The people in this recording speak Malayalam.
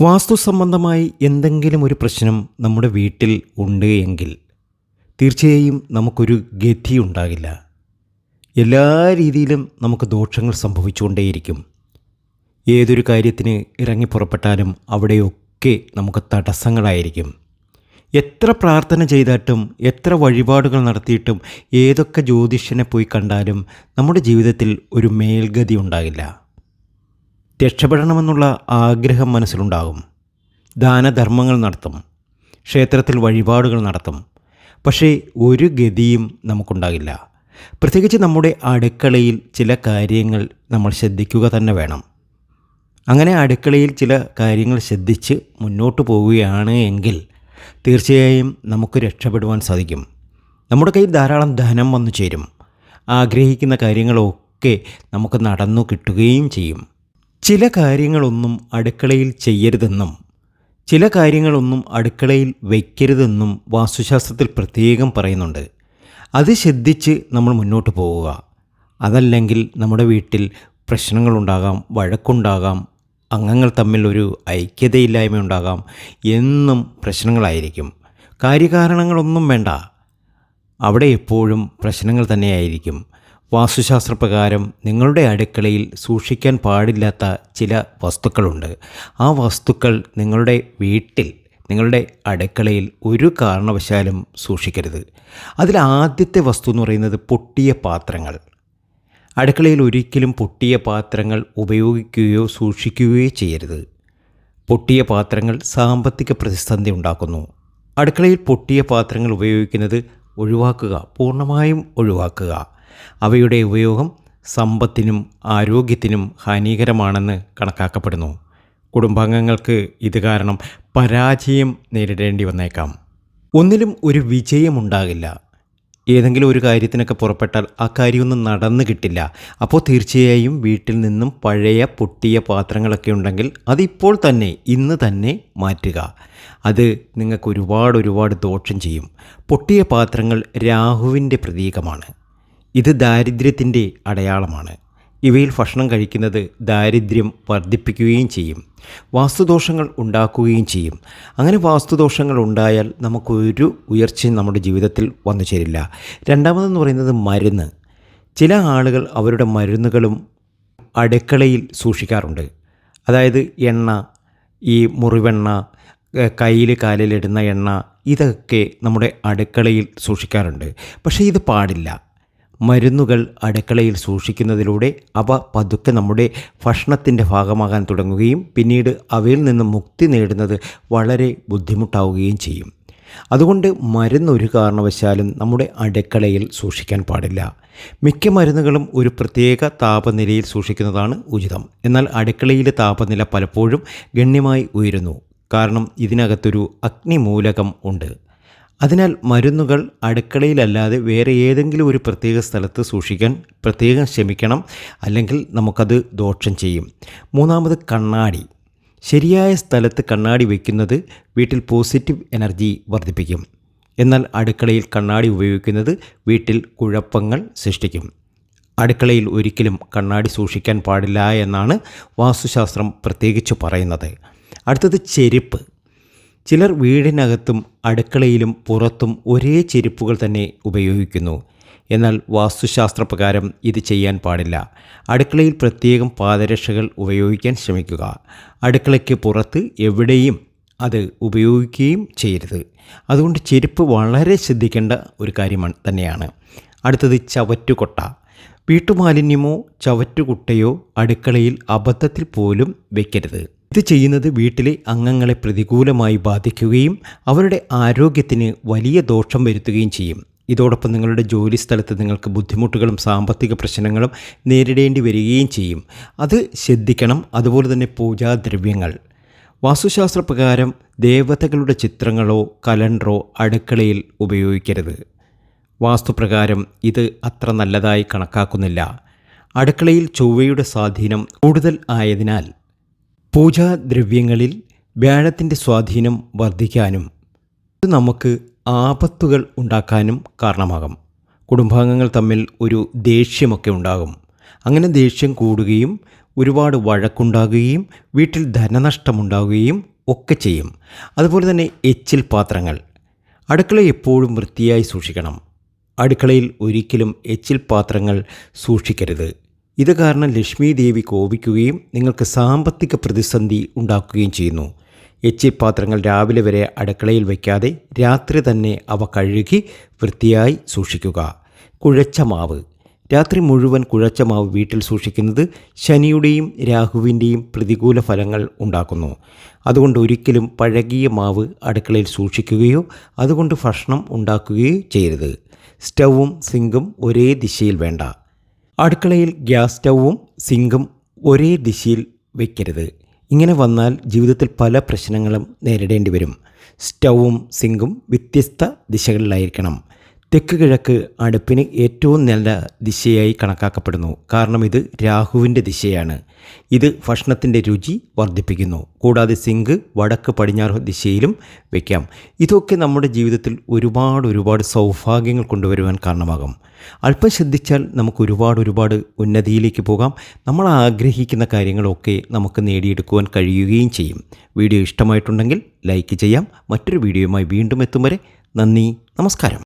വാസ്തു സംബന്ധമായി എന്തെങ്കിലും ഒരു പ്രശ്നം നമ്മുടെ വീട്ടിൽ ഉണ്ട് എങ്കിൽ തീർച്ചയായും നമുക്കൊരു ഗതി ഉണ്ടാകില്ല. എല്ലാ രീതിയിലും നമുക്ക് ദോഷങ്ങൾ സംഭവിച്ചുകൊണ്ടേയിരിക്കും. ഏതൊരു കാര്യത്തിന് ഇറങ്ങി പുറപ്പെട്ടാലും അവിടെയൊക്കെ നമുക്ക് തടസ്സങ്ങളായിരിക്കും. എത്ര പ്രാർത്ഥന ചെയ്തിട്ടും എത്ര വഴിപാടുകൾ നടത്തിയിട്ടും ഏതൊക്കെ ജ്യോതിഷനെ പോയി കണ്ടാലും നമ്മുടെ ജീവിതത്തിൽ ഒരു മേൽഗതി ഉണ്ടാകില്ല. രക്ഷപ്പെടണമെന്നുള്ള ആഗ്രഹം മനസ്സിലുണ്ടാകും. ദാനധർമ്മങ്ങൾ നടത്തും. ക്ഷേത്രത്തിൽ വഴിപാടുകൾ നടത്തും. പക്ഷേ ഒരു ഗതിയും നമുക്കുണ്ടാകില്ല. പ്രത്യേകിച്ച് നമ്മുടെ അടുക്കളയിൽ ചില കാര്യങ്ങൾ നമ്മൾ ശ്രദ്ധിക്കുക തന്നെ വേണം. അങ്ങനെ അടുക്കളയിൽ ചില കാര്യങ്ങൾ ശ്രദ്ധിച്ച് മുന്നോട്ട് പോവുകയാണ് എങ്കിൽ തീർച്ചയായും നമുക്ക് രക്ഷപ്പെടുവാൻ സാധിക്കും. നമ്മുടെ കയ്യിൽ ധാരാളം ധനം വന്നു ചേരും. ആഗ്രഹിക്കുന്ന കാര്യങ്ങളൊക്കെ നമുക്ക് നടന്നു കിട്ടുകയും ചെയ്യും. ചില കാര്യങ്ങളൊന്നും അടുക്കളയിൽ ചെയ്യരുതെന്നും ചില കാര്യങ്ങളൊന്നും അടുക്കളയിൽ വയ്ക്കരുതെന്നും വാസ്തുശാസ്ത്രത്തിൽ പ്രത്യേകം പറയുന്നുണ്ട്. അത് ശ്രദ്ധിച്ച് നമ്മൾ മുന്നോട്ട് പോവുക. അതല്ലെങ്കിൽ നമ്മുടെ വീട്ടിൽ പ്രശ്നങ്ങളുണ്ടാകാം വഴക്കുണ്ടാകാം അംഗങ്ങൾ തമ്മിൽ ഒരു ഐക്യതയില്ലായ്മ ഉണ്ടാകാം എന്നും പ്രശ്നങ്ങളായിരിക്കും. കാര്യകാരണങ്ങളൊന്നും വേണ്ട. അവിടെ എപ്പോഴും പ്രശ്നങ്ങൾ തന്നെയായിരിക്കും. വാസ്തുശാസ്ത്രപ്രകാരം നിങ്ങളുടെ അടുക്കളയിൽ സൂക്ഷിക്കാൻ പാടില്ലാത്ത ചില വസ്തുക്കളുണ്ട്. ആ വസ്തുക്കൾ നിങ്ങളുടെ വീട്ടിൽ നിങ്ങളുടെ അടുക്കളയിൽ ഒരു കാരണവശാലും സൂക്ഷിക്കരുത്. അതിൽ ആദ്യത്തെ വസ്തു എന്ന് പറയുന്നത് പൊട്ടിയ പാത്രങ്ങൾ. അടുക്കളയിൽ ഒരിക്കലും പൊട്ടിയ പാത്രങ്ങൾ ഉപയോഗിക്കുകയോ സൂക്ഷിക്കുകയോ ചെയ്യരുത്. പൊട്ടിയ പാത്രങ്ങൾ സാമ്പത്തിക പ്രതിസന്ധി ഉണ്ടാക്കുന്നു. അടുക്കളയിൽ പൊട്ടിയ പാത്രങ്ങൾ ഉപയോഗിക്കുന്നത് ഒഴിവാക്കുക പൂർണമായും ഒഴിവാക്കുക. അവയുടെ ഉപയോഗം സമ്പത്തിനും ആരോഗ്യത്തിനും ഹാനികരമാണെന്ന് കണക്കാക്കപ്പെടുന്നു. കുടുംബാംഗങ്ങൾക്ക് ഇത് കാരണം പരാജയം നേരിടേണ്ടി വന്നേക്കാം. ഒന്നിലും ഒരു വിജയമുണ്ടാകില്ല. ഏതെങ്കിലും ഒരു കാര്യത്തിനൊക്കെ പുറപ്പെട്ടാൽ ആ കാര്യമൊന്നും നടന്നു കിട്ടില്ല. അപ്പോൾ തീർച്ചയായും വീട്ടിൽ നിന്നും പഴയ പൊട്ടിയ പാത്രങ്ങളൊക്കെ ഉണ്ടെങ്കിൽ അതിപ്പോൾ തന്നെ ഇന്ന് തന്നെ മാറ്റുക. അത് നിങ്ങൾക്ക് ഒരുപാട് ഒരുപാട് ദോഷം ചെയ്യും. പൊട്ടിയ പാത്രങ്ങൾ രാഹുവിന്റെ പ്രതീകമാണ്. ഇത് ദാരിദ്ര്യത്തിന്റെ അടയാളമാണ്. ഇവയിൽ ഭക്ഷണം കഴിക്കുന്നത് ദാരിദ്ര്യം വർദ്ധിപ്പിക്കുകയും ചെയ്യും. വാസ്തുദോഷങ്ങൾ ഉണ്ടാക്കുകയും ചെയ്യും. അങ്ങനെ വാസ്തുദോഷങ്ങൾ ഉണ്ടായാൽ നമുക്കൊരു ഉയർച്ചയും നമ്മുടെ ജീവിതത്തിൽ വന്നു ചേരില്ല. രണ്ടാമതെന്ന് പറയുന്നത് മരുന്ന്. ചില ആളുകൾ അവരുടെ മരുന്നുകളും അടുക്കളയിൽ സൂക്ഷിക്കാറുണ്ട്. അതായത് എണ്ണ ഈ മുറിവെണ്ണ കയ്യിൽ കാലിലിടുന്ന എണ്ണ ഇതൊക്കെ നമ്മുടെ അടുക്കളയിൽ സൂക്ഷിക്കാറുണ്ട്. പക്ഷേ ഇത് പാടില്ല. മരുന്നുകൾ അടുക്കളയിൽ സൂക്ഷിക്കുന്നതിലൂടെ അവ പതുക്കെ നമ്മുടെ ഭക്ഷണത്തിന്റെ ഭാഗമാകാൻ തുടങ്ങുകയും പിന്നീട് അവയിൽ നിന്ന് മുക്തി നേടുന്നത് വളരെ ബുദ്ധിമുട്ടാവുകയും ചെയ്യും. അതുകൊണ്ട് മരുന്ന് ഒരു കാരണവശാലും നമ്മുടെ അടുക്കളയിൽ സൂക്ഷിക്കാൻ പാടില്ല. മിക്ക മരുന്നുകളും ഒരു പ്രത്യേക താപനിലയിൽ സൂക്ഷിക്കുന്നതാണ് ഉചിതം. എന്നാൽ അടുക്കളയിലെ താപനില പലപ്പോഴും ഗണ്യമായി ഉയരുന്നു. കാരണം ഇതിനകത്തൊരു അഗ്നിമൂലകം ഉണ്ട്. അതിനാൽ മരുന്നുകൾ അടുക്കളയിലല്ലാതെ വേറെ ഏതെങ്കിലും ഒരു പ്രത്യേക സ്ഥലത്ത് സൂക്ഷിക്കാൻ പ്രത്യേകം ശ്രമിക്കണം അല്ലെങ്കിൽ നമുക്കത് ദോഷം ചെയ്യും. മൂന്നാമത് കണ്ണാടി. ശരിയായ സ്ഥലത്ത് കണ്ണാടി വയ്ക്കുന്നത് വീട്ടിൽ പോസിറ്റീവ് എനർജി വർദ്ധിപ്പിക്കും. എന്നാൽ അടുക്കളയിൽ കണ്ണാടി ഉപയോഗിക്കുന്നത് വീട്ടിൽ കുഴപ്പങ്ങൾ സൃഷ്ടിക്കും. അടുക്കളയിൽ ഒരിക്കലും കണ്ണാടി സൂക്ഷിക്കാൻ പാടില്ല എന്നാണ് വാസ്തുശാസ്ത്രം പ്രത്യേകിച്ച് പറയുന്നത്. അടുത്തത് ചെരുപ്പ്. ചിലർ വീടിനകത്തും അടുക്കളയിലും പുറത്തും ഒരേ ചെരുപ്പുകൾ തന്നെ ഉപയോഗിക്കുന്നു. എന്നാൽ വാസ്തുശാസ്ത്രപ്രകാരം ഇത് ചെയ്യാൻ പാടില്ല. അടുക്കളയിൽ പ്രത്യേകം പാദരക്ഷകൾ ഉപയോഗിക്കാൻ ശ്രമിക്കുക. അടുക്കളയ്ക്ക് പുറത്ത് എവിടെയും അത് ഉപയോഗിക്കുകയും ചെയ്യരുത്. അതുകൊണ്ട് ചെരുപ്പ് വളരെ ശ്രദ്ധിക്കേണ്ട ഒരു കാര്യമാണ് തന്നെയാണ്. അടുത്തത് ചവറ്റുകൊട്ട. വീട്ടുമാലിന്യമോ ചവറ്റുകുട്ടയോ അടുക്കളയിൽ അബദ്ധത്തിൽ പോലും വയ്ക്കരുത് ഇത് ചെയ്യുന്നത് വീട്ടിലെ അംഗങ്ങളെ പ്രതികൂലമായി ബാധിക്കുകയും അവരുടെ ആരോഗ്യത്തിന് വലിയ ദോഷം വരുത്തുകയും ചെയ്യും. ഇതോടൊപ്പം നിങ്ങളുടെ ജോലി സ്ഥലത്ത് നിങ്ങൾക്ക് ബുദ്ധിമുട്ടുകളും സാമ്പത്തിക പ്രശ്നങ്ങളും നേരിടേണ്ടി വരികയും ചെയ്യും. അത് ശ്രദ്ധിക്കണം. അതുപോലെ തന്നെ പൂജാദ്രവ്യങ്ങൾ. വാസ്തുശാസ്ത്രപ്രകാരം ദേവതകളുടെ ചിത്രങ്ങളോ കലണ്ടറോ അടുക്കളയിൽ ഉപയോഗിക്കരുത്. വാസ്തുപ്രകാരം ഇത് അത്ര നല്ലതായി കണക്കാക്കുന്നില്ല. അടുക്കളയിൽ ചൊവ്വയുടെ സ്വാധീനം കൂടുതൽ ആയതിനാൽ പൂജാദ്രവ്യങ്ങളിൽ വ്യാഴത്തിന്റെ സ്വാധീനം വർദ്ധിക്കാനും ഇത് നമുക്ക് ആപത്തുകൾ ഉണ്ടാക്കാനും കാരണമാകും. കുടുംബാംഗങ്ങൾ തമ്മിൽ ഒരു ദേഷ്യമൊക്കെ ഉണ്ടാകും. അങ്ങനെ ദേഷ്യം കൂടുകയും ഒരുപാട് വഴക്കുണ്ടാകുകയും വീട്ടിൽ ധനനഷ്ടമുണ്ടാകുകയും ഒക്കെ ചെയ്യും. അതുപോലെ തന്നെ എച്ചിൽ പാത്രങ്ങൾ. അടുക്കള എപ്പോഴും വൃത്തിയായി സൂക്ഷിക്കണം. അടുക്കളയിൽ ഒരിക്കലും എച്ചിൽ പാത്രങ്ങൾ സൂക്ഷിക്കരുത്. ഇത് കാരണം ലക്ഷ്മി ദേവി കോപിക്കുകയും നിങ്ങൾക്ക് സാമ്പത്തിക പ്രതിസന്ധി ഉണ്ടാക്കുകയും ചെയ്യുന്നു. എച്ചി പാത്രങ്ങൾ രാവിലെ വരെ അടുക്കളയിൽ വയ്ക്കാതെ രാത്രി തന്നെ അവ കഴുകി വൃത്തിയായി സൂക്ഷിക്കുക. കുഴച്ച മാവ്. രാത്രി മുഴുവൻ കുഴച്ച മാവ് വീട്ടിൽ സൂക്ഷിക്കുന്നത് ശനിയുടെയും രാഹുവിന്റെയും പ്രതികൂല ഫലങ്ങൾ ഉണ്ടാക്കുന്നു. അതുകൊണ്ട് ഒരിക്കലും പഴകിയ മാവ് അടുക്കളയിൽ സൂക്ഷിക്കുകയോ അതുകൊണ്ട് ഭക്ഷണം ഉണ്ടാക്കുകയോ ചെയ്യരുത്. സ്റ്റൗവും സിങ്കും ഒരേ ദിശയിൽ വേണ്ട. അടുക്കളയിൽ ഗ്യാസ് സ്റ്റൗവും സിങ്കും ഒരേ ദിശയിൽ വയ്ക്കരുത് ഇങ്ങനെ വന്നാൽ ജീവിതത്തിൽ പല പ്രശ്നങ്ങളും നേരിടേണ്ടി വരും. സ്റ്റൗവും സിങ്കും വ്യത്യസ്ത ദിശകളിലായിരിക്കണം. തെക്ക് കിഴക്ക് അടുപ്പിന് ഏറ്റവും നല്ല ദിശയായി കണക്കാക്കപ്പെടുന്നു. കാരണം ഇത് രാഹുവിന്റെ ദിശയാണ്. ഇത് ഭക്ഷണത്തിന്റെ രുചി വർദ്ധിപ്പിക്കുന്നു. കൂടാതെ സിങ്ക് വടക്ക് പടിഞ്ഞാറ് ദിശയിലും വയ്ക്കാം ഇതൊക്കെ നമ്മുടെ ജീവിതത്തിൽ ഒരുപാട് ഒരുപാട് സൗഭാഗ്യങ്ങൾ കൊണ്ടുവരുവാൻ കാരണമാകും. അല്പം ശ്രദ്ധിച്ചാൽ നമുക്ക് ഒരുപാട് ഒരുപാട് ഉന്നതിയിലേക്ക് പോകാം. നമ്മൾ ആഗ്രഹിക്കുന്ന കാര്യങ്ങളൊക്കെ നമുക്ക് നേടിയെടുക്കുവാൻ കഴിയുകയും ചെയ്യും. വീഡിയോ ഇഷ്ടമായിട്ടുണ്ടെങ്കിൽ ലൈക്ക് ചെയ്യാം. മറ്റൊരു വീഡിയോയുമായി വീണ്ടും എത്തും വരെ നന്ദി നമസ്കാരം.